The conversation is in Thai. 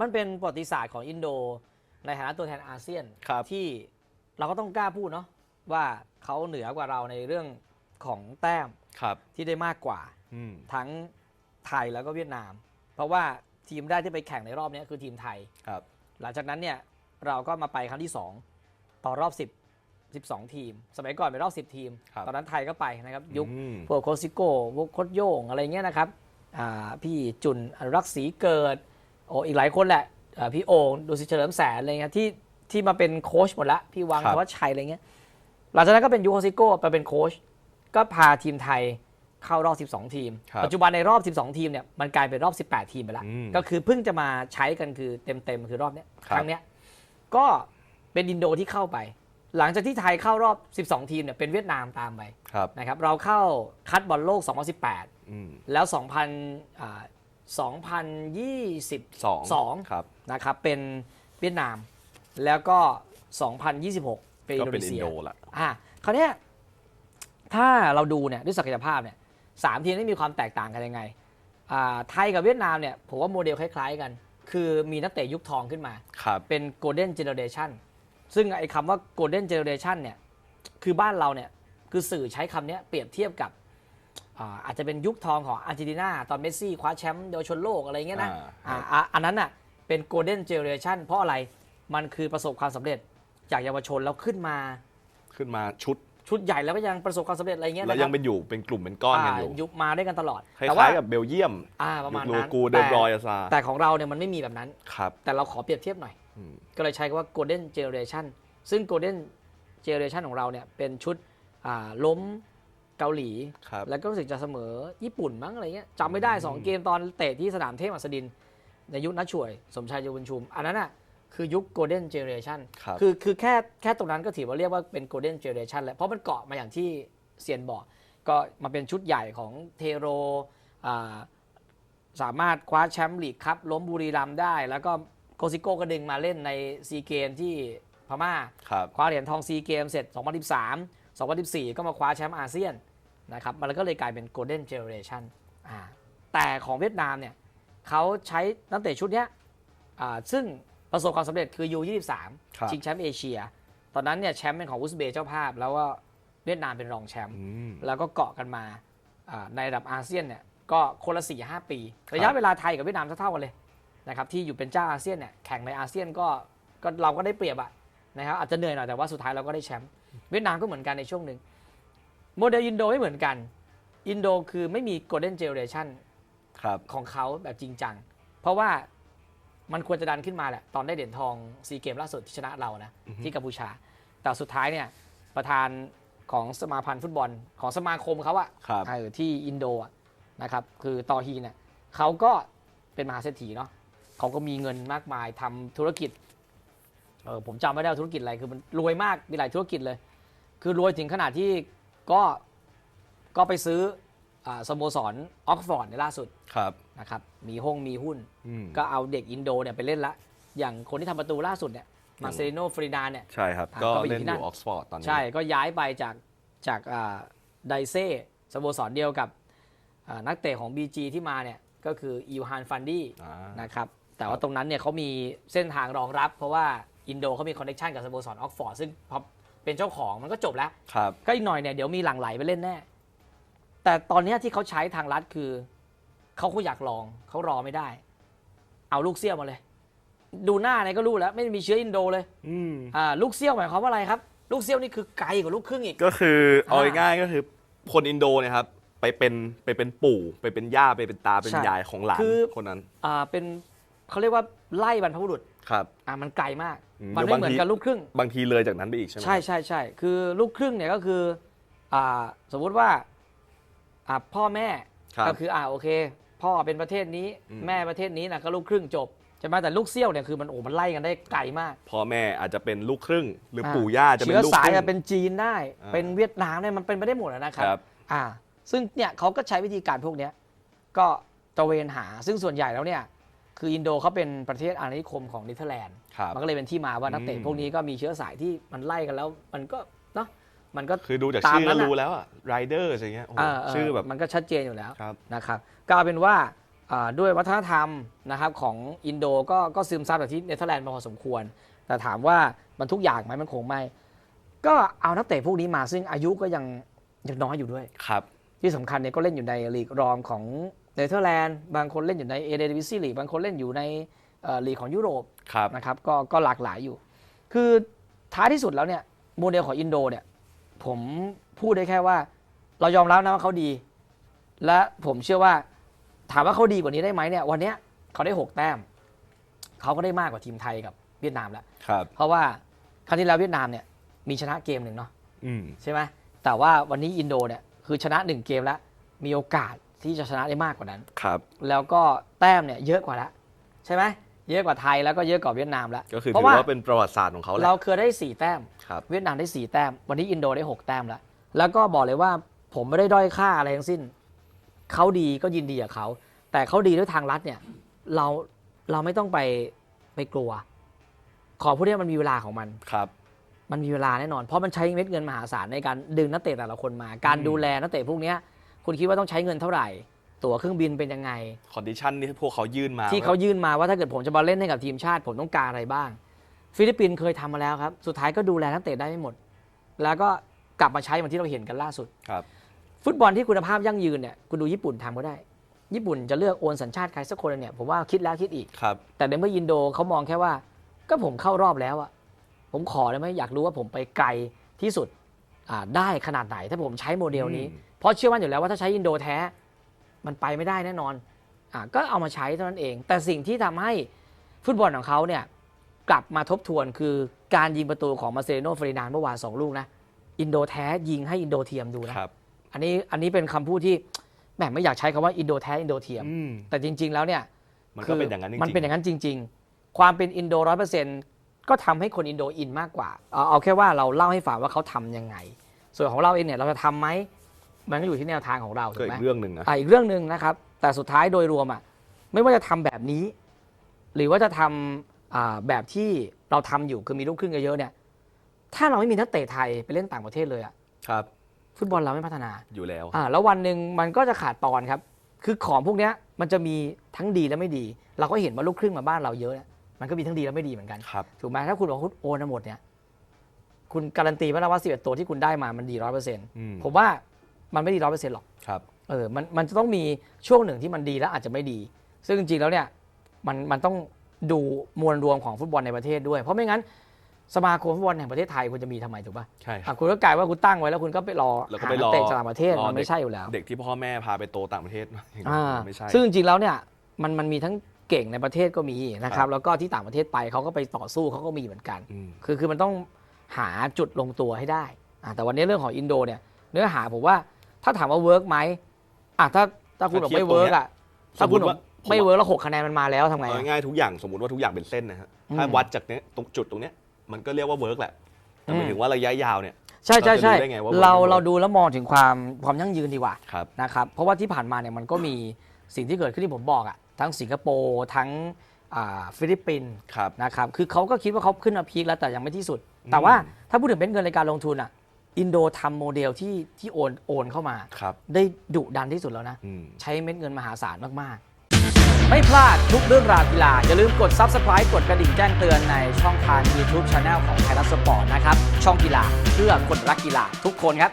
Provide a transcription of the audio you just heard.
มันเป็นประวัติศาสตร์ของอินโด ในฐานะตัวแทนอาเซียนครับที่เราก็ต้องกล้าพูดเนาะว่าเขาเหนือกว่าเราในเรื่องของแต้มครับที่ได้มากกว่า อืมทั้งไทยแล้วก็เวียดนาม เพราะว่าทีมแรกที่ไปแข่งในรอบนี้คือทีมไทย ครับ หลังจากนั้นเนี่ยเราก็มาไปครั้งที่ 2 ต่อรอบ 10 12 ทีม สมัยก่อนเป็นรอบ 10 ทีม ครับตอนนั้นไทยก็ไปนะครับ ยุคอืม พวกโคซิโก้พวกโคดโยงอะไรเงี้ยนะครับอ่าพี่จุนอนุรักษ์ศรีเกิด โอ้อีกหลายคนแหละอ่าพี่โอ่งดูสิเฉลิมแสนอะไรเงี้ยที่ที่มาเป็นโค้ชหมดละพี่วังครับธวัชชัยอะไรเงี้ยหลังจากนั้นก็เป็นยุคโคซิโก้ไปเป็นโค้ชก็พาทีมไทยเข้ารอบ 12 ทีมครับปัจจุบันในรอบ 12 ทีมเนี่ยมันกลายเป็นรอบ 18 ทีมไปแล้วอืมก็คือเพิ่งจะมาใช้กันคือเต็มๆ คือรอบเนี้ยคครับรั้งเนี้ยก็เป็นอินโดที่เข้าไป หลังจากที่ไทยเข้ารอบ 12 ทีมเนี่ยเป็นเวียดนามตามไปครับนะครับเราเข้าคัดบอลโลก 2018อืมแล้ว2000อ่า 2022สองครับนะครับเป็นเวียดนาม แล้วก็ 2026 เป็นอิก็นโดเป็นีนอิเซีนยโดละอะคราวเนี้ยถ้าเราดูเนี่ยด้วยศักยภาพเนี่ยสามทีมนี้มีความแตกต่างกันยังไงอ่าไทยกับเวียดนามเนี่ยผมว่าโมเดลคล้ายๆกัน คือมีนักเตะยุคทองขึ้นมาครับเป็น Golden Generation ซึ่งไอ้คำว่า Golden Generation เนี่ยคือบ้านเราเนี่ยคือสื่อใช้คำเนี้ยเปรียบเทียบกับ อ่าอาจจะเป็นยุคทองของอาร์เจนตินาตอนเมสซี่คว้าแชมป์เยาวชนโลกอะไรเงี้ยนะอ่าอ่าอ่าอันนั้นน่ะเป็น Golden Generation เพราะอะไรมันคือประสบความสำเร็จจากเยาวชนแล้วขึ้นมา ขึ้นมาชุดชุดใหญ่แล้วก็ยังประสบความสำเร็จอะไรเงี้ยแล้วนะคยัรังบเป็นอยู่เป็นกลุ่มเป็นก้อนกันอยู่ยุคมาด้วยกันตลอดคล้แต่ว่าายๆกับเบลเยียมอ่าประมาณลูนั้นกูเดแต่บรอยอาซาแต่ของเราเนี่ยมันไม่มีแบบนั้นครับแต่เราขอเปรียบเทียบหน่อยอืมก็เลยใช้คำว่า Golden Generation ซึ่ง Golden Generation ของเราเนี่ยเป็นชุดอ่าล้ม เกาหลี ครับ แล้วก็รู้สึกจะเสมอญี่ปุ่นมั้งอะไรเงี้ยจำไม่ได้อืม2เกมตอนเตะที่สนามเทพอัสดิน ในยุคนัชช่วย สมชายเยาวบุญชุม อันนั้นอะคือยุค Golden Generation ครับ คือคือแค่แค่ตรงนั้นก็ถือว่าเรียกว่าเป็น Golden Generation แล้วเพราะมันเกาะมาอย่างที่เซียนบอก ก็มาเป็นชุดใหญ่ของเทโรอ่าสามารถคว้าแชมป์ลีกครับล้มบุรีรัมย์ได้ แล้วก็โคซิโก้ก็ดึงมาเล่นในซีเกมที่พม่า ครับ คว้าเหรียญทองซีเกมเสร็จ 2013 2014 ก็มาคว้าแชมป์อาเซียน นะครับมันก็เลยกลายเป็น Golden Generation อ่าแต่ของเวียดนามเนี่ยเขาใช้นักเตะชุดเนี้ยอ่าซึ่งประสบความสำเร็จคือ U23 ครับชิงแชมป์เอเชีย ตอนนั้นเนี่ยแชมป์เป็นของอุซเบย์เจ้าภาพ แล้วก็เวียดนามเป็นรองแชมป์อืมแล้วก็เกาะกันมาอ่าในระดับอาเซียนเนี่ยก็คนละ4 5 ปี ระยะเวลาไทยกับเวียดนามเท่าๆกันเลยนะครับที่อยู่เป็นเจ้าอาเซียนเนี่ยแข่งในอาเซียนก็ก็เราก็ได้เปรียบอะนะครับอาจจะเหนื่อยหน่อยแต่ว่าสุดท้ายเราก็ได้แชมป์เวียดนามก็เหมือนกันในช่วงหนึ่ง โมเดลอินโดไม่เหมือนกัน อินโดคือไม่มี golden generation ครับของเขาแบบจริงจัง เพราะว่ามันควรจะดันขึ้นมาแหละ ตอนได้เหรียญทองซีเกมล่าสุดที่ชนะเรานะอือฮึที่กัมพูชา แต่สุดท้ายเนี่ย ประธานของสมาพันธ์ฟุตบอลของสมาคมเขาอะครับเออที่อินโดอะนะครับ คือตอฮีเนี่ยเขาก็เป็นมหาเศรษฐีเนาะเขาก็มีเงินมากมายทำธุรกิจเออผมจำไม่ได้ว่าธุรกิจอะไรคือมันรวยมากมีหลายธุรกิจเลย คือรวยถึงขนาดที่ ก็ก็ไปซื้ออาสโมสรออกฟอร์ดในล่าสุดครับนะครับมีห้องมีหุ้นอืมก็เอาเด็กอินโดเนี่ยไปเล่นละ อย่างคนที่ทำประตูล่าสุดเนี่ยมาเซโนฟริดาเนี่ยใช่ครับอะก็ก็ไปอยู่เล่นที่อนั่นยู่ออกซฟอร์ดตอนนี้ ใช่ก็ย้ายไปจากจากอ่าไดเซ่สโมสรเดียวกับอ่านักเตะของ BG ที่มาเนี่ยก็คืออิวฮานฟันดี้อ่านะครับแต่ว่าตรงนั้นเนี่ยเขามีเส้นทางรองรับ เพราะว่าอินโดเขามีคอนเนคชันกับสโมสรออกฟอร์ดซึ่งพอ เป็นเจ้าของมันก็จบแล้ว ครับก็อีกหน่อยเนี่ยเดี๋ยวมีหลั่งไหลไปเล่นแน่ แต่ตอนเนี้ยที่เขาใช้ทางลัดคือ เขาคงอยากลองเขารอไม่ได้ เอาลูกเซี่ยวมาเลย ดูหน้าเนี่ยก็รู้แล้ว ไม่มีเชื้ออินโดเลยอืมอ่าลูกเซี่ยวหมายความว่าอะไรครับ ลูกเซี่ยวนี่คือไกลกว่าลูกครึ่งอีก ก็คือเอาอ่าง่ายๆก็คือคนอินโดเนี่ยครับ ไปเป็นไปเป็นปู่ ไปเป็นย่าไปเป็นตาเป็นใช่ยายของหลานคือ คนนั้น อ่าเป็นเขาเรียกว่าไล่บรรพบุรุษ ครับ อ่ามันไกลมาก อืมมันไม่เหมือนกับลูกครึ่ง บางทีเลยจากนั้นไปอีกใช่ไหม ใช่ใช่ใช่คือลูกครึ่งเนี่ยก็คืออ่าสมมุติว่าอ่าพ่อแม่ครับก็คืออ่าโอเค พ่อเป็นประเทศนี้อืม แม่ประเทศนี้นะก็ลูกครึ่งจบใช่ไหมแต่ลูกเซี่ยวเนี่ยคือมันโอ้มันไล่กันได้ไกลมากพ่อแม่อาจจะเป็นลูกครึ่ง หรืออ่าปู่ย่าจะเป็เชื้นอลูกสายครึ่งอะเป็นจีนได้ อ่าเป็นเวียดนามเนี่ยมันเป็นไปได้หมดนะครัครับ อ่า ซึ่งเนี่ยเขาก็ใช้วิธีการพวกเนี้ยก็ตระเวนหาซึ่งส่วนใหญ่แล้วเนี่ย คืออินโดเขาเป็นประเทศอาณานิคมของเนเธอร์แลนด์ ครับมันก็เลยเป็นที่มาว่านักเตะอืมพวกนี้ก็มีเชื้อสายที่มันไล่กันแล้ว มันก็เนาะมันก็คือดูจากตามชื่อนั้ก็นน่ะรู้แล้วอะไรเดอร์อะไรเงี้ยโอ้โหเออเออชื่อแบบมันก็ชัดเจนอยู่แล้วครับ นะครับก็เอาเป็นว่าอ่าด้วยวัฒนธรรมนะครับของอินโดก็ก็ซึมซับจากที่เนเธอร์แลนด์มาพอสมควร แต่ถามว่ามันทุกอย่างไหมมันคงไม่ ก็เอานักเตะพวกนี้มาซึ่งอายุก็ยังยังน้อยอยู่ด้วย ครับ ที่สำคัญเนี่ยก็เล่นอยู่ในลีกรองของ เนเธอร์แลนด์บางคนเล่นอยู่ในเอเดวิซีลีกบางคนเล่นอยู่ในเอ่อลีกของยุโรปครับนะครับก็ก็หลากหลายอยู่ คือท้ายที่สุดแล้วเนี่ยโมเดลของอินโดเนี่ยผมพูดได้แค่ว่า เรายอมรับนะว่าเขาดี และผมเชื่อว่าถามว่าเขาดีกว่านี้ได้ไหมเนี่ยวันเนี้ยเขาได้หกแต้ม เขาก็ได้มากกว่าทีมไทยกับเวียดนามแล้วครับเพราะว่าครั้งที่แล้วเวียดนามเนี่ยมีชนะเกมหนึ่งเนาะอืมใช่ไหมแต่ว่าวันนี้อินโดเนี่ยคือชนะหนึ่งเกมแล้วมีโอกาส ที่จะชนะได้มากกว่านั้น ครับ แล้วก็แต้มเนี่ยเยอะกว่าแล้วใช่ไหมเยอะกว่าไทยแล้วก็เยอะกว่าเวียดนามแล้วก็คือเพถืราะอว่าว่าเป็นประวัติศาสตร์ของเขาแหละเราเคยได้สี่แต้ม ครับเวียดนามได้สี่แต้ม วันนี้อินโดได้หกแต้มแล้ว แล้วก็บอกเลยว่าผมไม่ได้ด้อยค่าอะไรทั้งสิ้น เขาดีก็ยินดีกับเขา แต่เขาดีด้วยทางลัดเนี่ย เราเราไม่ต้องไปไปกลัว ของพวกเนี้ยมันมีเวลาของมัน ครับ มันมีเวลาแน่นอน เพราะมันใช้เม็ดเงินมหาศาลในการดึงนักเตะแต่ละคนมา การอืมดูแลนักเตะพวกเนี้ย คุณคิดว่าต้องใช้เงินเท่าไหร่ ตั๋วเครื่องบินเป็นยังไง คอนดิชันที่พวกเขายื่นมาที่เขายื่นมาว่าถ้าเกิดผมจะมาเล่นให้กับทีมชาติผมต้องการอะไรบ้าง ฟิลิปปินส์เคยทำมาแล้วครับ สุดท้ายก็ดูแลนักเตะได้ไม่หมด แล้วก็กลับมาใช้เหมือนที่เราเห็นกันล่าสุดครับ ฟุตบอลที่คุณภาพยั่งยืนเนี่ยคุณดูญี่ปุ่นทำก็ได้ ญี่ปุ่นจะเลือกโอนสัญชาติใครสักคนเนี่ยผมว่าคิดแล้วคิดอีกครับแต่ในเมื่ออินโดเขามองแค่ว่า ก็ผมเข้ารอบแล้วอะผมขอได้ไหมอยากรู้ว่าผมไปไกลที่สุดอ่าได้ขนาดไหนถ้าผมใช้โมเดลนี้อืม เพราะเชื่อมั่นอยู่แล้วว่าถ้าใช้อินโดแท้มันไปไม่ได้แน่นอนอ่าก็เอามาใช้เท่านั้นเอง แต่สิ่งที่ทำให้ฟุตบอลของเขาเนี่ยกลับมาทบทวนคือการยิงประตูของมาเซโนเฟรดินานด์เมื่อวานสองลูกนะอินโดแท้ยิงให้อินโดเทียมดูนะครับอันนี้อันนี้เป็นคำพูดที่แหมไม่อยากใช้คำว่าอินโดแท้อินโดเทียมอืมแต่จริง ๆ แล้วเนี่ยมันก็เป็นอย่างนั้นจริงๆมันเป็นอย่างนั้นจริง ๆ ความเป็นอินโดร้อยเปอร์เซ็นต์ก็ทำให้คนอินโดอินมากกว่าเอาเอาแค่ว่าเราเล่าให้ฟังว่าเขาทำยังไง ส่วนของเราเองเนี่ยเราจะทำไหม มันก็อยู่ที่แนวทางของเราถูก็กอีไหมกเรื่องหนึ่งนะ อะอีกเรื่องหนึ่งนะครับ แต่สุดท้ายโดยรวมอะไม่ว่าจะทำแบบนี้ หรือว่าจะทำอ่าแบบที่เราทำอยู่คือมีลูกครึ่งเยอะๆเนี่ย ถ้าเราไม่มีนักเตะไทยไปเล่นต่างประเทศเลยอะครับ ฟุตบอลเราไม่พัฒนา อยู่แล้ว อ่าแล้ววันหนึ่งมันก็จะขาดตอนครับ คือของพวกเนี้ยมันจะมีทั้งดีและไม่ดี เราก็เห็นว่าลูกครึ่งมาบ้านเราเยอะเนี่ยมันก็มีทั้งดีและไม่ดีเหมือนกัน ครับ ถูกไหมถ้าคุณบอกว่าคุณโอนมาหมดเนี่ย คุณการันตีไหมนะว่าสิบเอ็ดตัวที่คุณได้มามันดีร้อยเปอร์เซ็นต์อืม ผมว่า มันไม่ดีร้อยเปอร์เซ็นต์หรอกครับเออมันมันจะต้องมีช่วงหนึ่งที่มันดีแล้วอาจจะไม่ดี ซึ่งจริงๆแล้วเนี่ยมันมันต้องดูมวลรวมของฟุตบอลในประเทศด้วย เพราะไม่งั้นสมาคมฟุตบอลแห่งประเทศไทยคุณจะมีทำไมถูกป่ะใช่ครัอะบคุณก็กลายว่าคุณตั้งไว้แล้วคุณก็ไปรอแล้วก็หาไปนัรกอเตะจากต่างประเทศรอมันไม่ใช่อยู่แล้ว เด็กที่พ่อแม่พาไปโตต่างประเทศอ่าไม่ใช่ซึ่งจริงๆแล้วเนี่ยมันมันมีทั้งเก่งในประเทศก็มีนะคครัรับบแล้วก็ที่ต่างประเทศไปเขาก็ไปต่อสู้เขาก็มีเหมือนกันอืมคือคือมันต้องหาจุดลงตัวให้ได้อะแต่วันนี้เรื่องของอินโดเนี่ยเนื้อหาผมว่า ถ้าถามว่าเวิร์กไหมอะถ้าถ้าคุณบอกไม่เวิร์กอะถ้าคุณบอกไม่เวิร์กแล้วหกคะแนนมันมาแล้วทำไงเอาอะง่ายๆทุกอย่างสมมติว่าทุกอย่างเป็นเส้นนะฮะอืมถ้าวัดจากเนี้ยตรงจุดตรงเนี้ยมันก็เรียกว่าเวิร์กแหละแต่หมายถึงว่าระยะยาวเนี่ยใช่ใช่ใช่เราจะรู้ได้ไงว่าเรามันไม่เราดูแล้วมองถึงความความยั่งยืนดีกว่าครับนะครับเพราะว่าที่ผ่านมาเนี่ยมันก็มีสิ่งที่เกิดขึ้นที่ผมบอกอะทั้งสิงคโปร์ทั้งอ่าฟิลิปปินส์ครับนะครับคือเขาก็คิดว่าเขาขึ้นมาพีคแล้วแต่ยังไม่ที่สุด แต่ว่าถ้าพูดถึงเป็นเงินในการลงทุนอะ อินโดทำโมเดลที่ที่โอนโอนเข้ามาครับได้ดุดันที่สุดแล้วนะอืมใช้เม็ดเงินมหาศาลมาก ๆ ไม่พลาดทุกเรื่องราวกีฬา อย่าลืมกด Subscribe กดกระดิ่งแจ้งเตือนในช่องทาง YouTube Channel ของไทยรัฐสปอร์ตนะครับ ช่องกีฬาเพื่อคนรักกีฬาทุกคนครับ